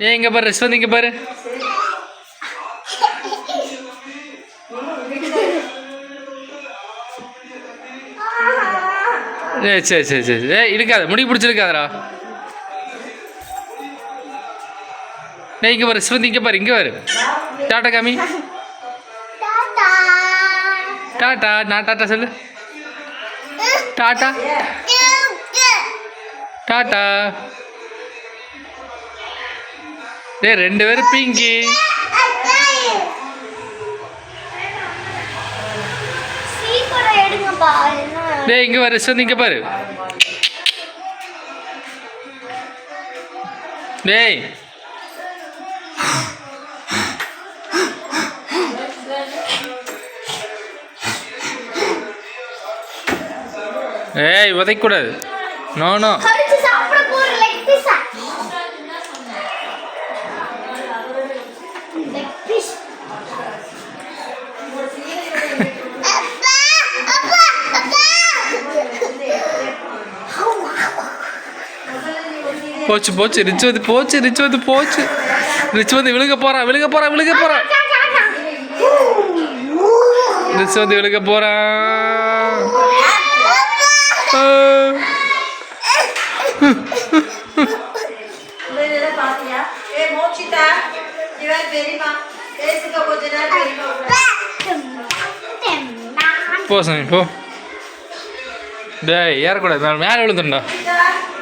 ஏன் இங்கே பாரு ரிஸ்வந்த் இங்கே பாரு. ஏ சரி சரி சரி ஏ இருக்காத முடி பிடிச்சிருக்காதடா. டேய் இங்கே பாரு ரிஸ்வந்த் இங்கே பாரு இங்கே பாரு. டாட்டா காமி. டாட்டா நான் டாட்டா சொல்லு. டாட்டா டாட்டா டேய் ரெண்டு பேரும் பிங்கி. டேய் இங்கே பாரு சார் இங்க பாரு. டேய். ஏய் உதைக்கூடாது. No no. போச்சு போச்சு ரிச்சு வந்து போச்சு ரிச்சு வந்து போச்சு. ரிச்சு வந்து விழுக போறான் விழுக போறான் விழுக போறான் ரிச்சு வந்து விழுக போறான் போ சாமி போ. டேய் ஏறக்கூடாது மேலே மேலே